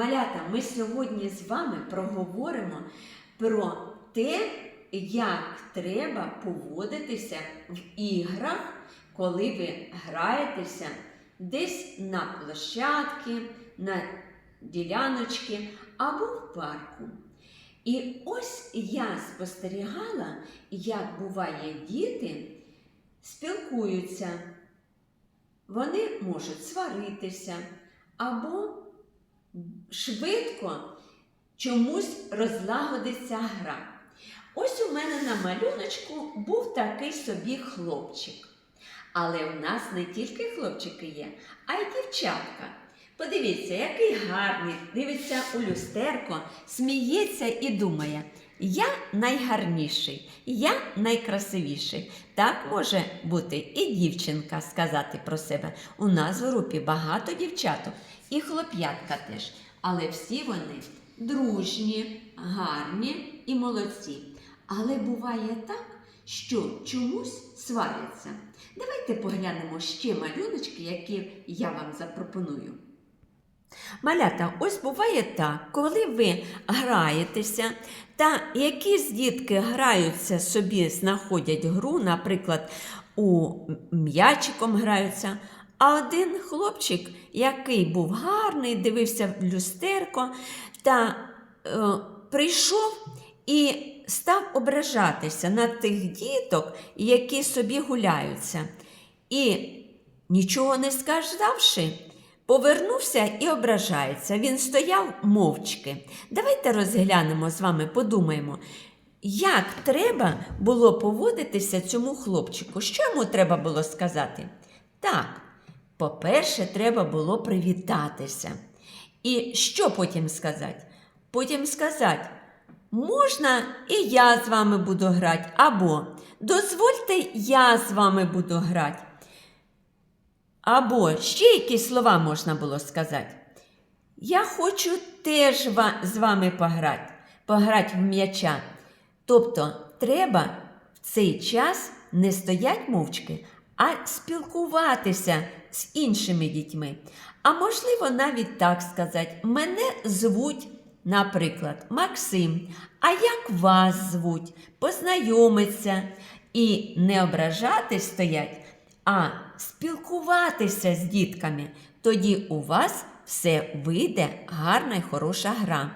Малята, ми сьогодні з вами проговоримо про те, як треба поводитися в іграх, коли ви граєтеся десь на площадці, на діляночці або в парку. І ось я спостерігала, як буває діти спілкуються. Вони можуть сваритися або швидко чомусь розлагодиться гра. Ось у мене на малюночку був такий собі хлопчик. Але у нас не тільки хлопчики є, а й дівчатка. Подивіться, який гарний, дивиться у люстерко, сміється і думає: я найгарніший, я найкрасивіший. Так може бути і дівчинка сказати про себе. У нас в групі багато дівчаток, і хлоп'ятка теж. Але всі вони дружні, гарні і молодці. Але буває так, що чомусь сваряться. Давайте поглянемо ще малюночки, які я вам запропоную. Малята, ось буває так, коли ви граєтеся, та якісь дітки граються собі, знаходять гру, наприклад, у м'ячиком граються. А один хлопчик, який був гарний, дивився в люстерко, та е, прийшов і став ображатися на тих діток, які собі гуляються. І нічого не сказавши, Повернувся і ображається. Він стояв мовчки. Давайте розглянемо з вами, подумаємо, як треба було поводитися цьому хлопчику. Що йому треба було сказати? Так, по-перше, треба було привітатися. І що потім сказати? Потім сказати, можна і я з вами буду грати, або дозвольте, я з вами буду грати. Або ще якісь слова можна було сказати. Я хочу теж з вами пограти, пограти в м'яча. Тобто треба в цей час не стоять мовчки, а спілкуватися з іншими дітьми. А можливо, навіть так сказати: мене звуть, наприклад, Максим. А як вас звуть? Познайомиться і не ображати стоять, а спілкуватися з дітками. Тоді у вас все вийде гарна і хороша гра.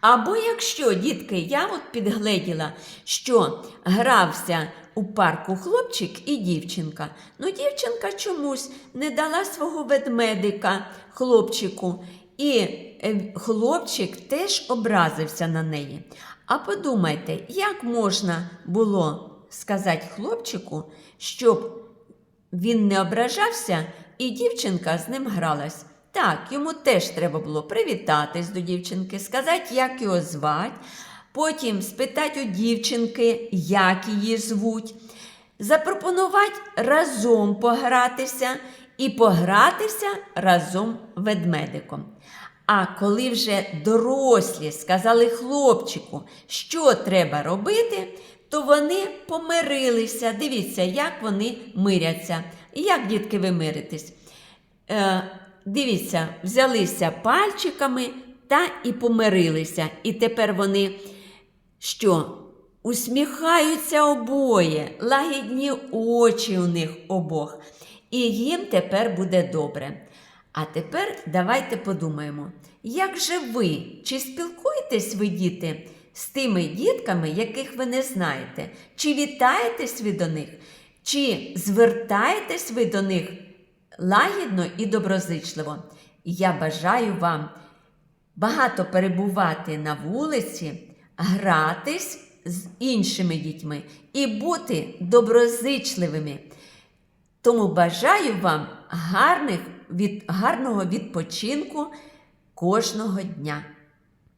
Або якщо, дітки, я от підгледіла, що грався у парку хлопчик і дівчинка, ну дівчинка чомусь не дала свого ведмедика хлопчику, і е, хлопчик теж образився на неї. А подумайте, як можна було сказати хлопчику, щоб він не ображався, і дівчинка з ним гралась. Так, йому теж треба було привітатись до дівчинки, сказати, як його звати, потім спитати у дівчинки, як її звуть, запропонувати разом погратися і погратися разом ведмедиком. А коли вже дорослі сказали хлопчику, що треба робити, то вони помирилися. Дивіться, як вони миряться. Як, дітки, ви миритесь? Е, дивіться, взялися пальчиками та і помирилися. І тепер вони що? Усміхаються обоє, лагідні очі у них обох. І їм тепер буде добре. А тепер давайте подумаємо, як же ви, чи спілкуєтесь ви, діти, з тими дітками, яких ви не знаєте? Чи вітаєтесь ви до них, чи звертаєтесь ви до них лагідно і доброзичливо? Я бажаю вам багато перебувати на вулиці, гратись з іншими дітьми і бути доброзичливими. Тому бажаю вам гарних, від, гарного відпочинку кожного дня.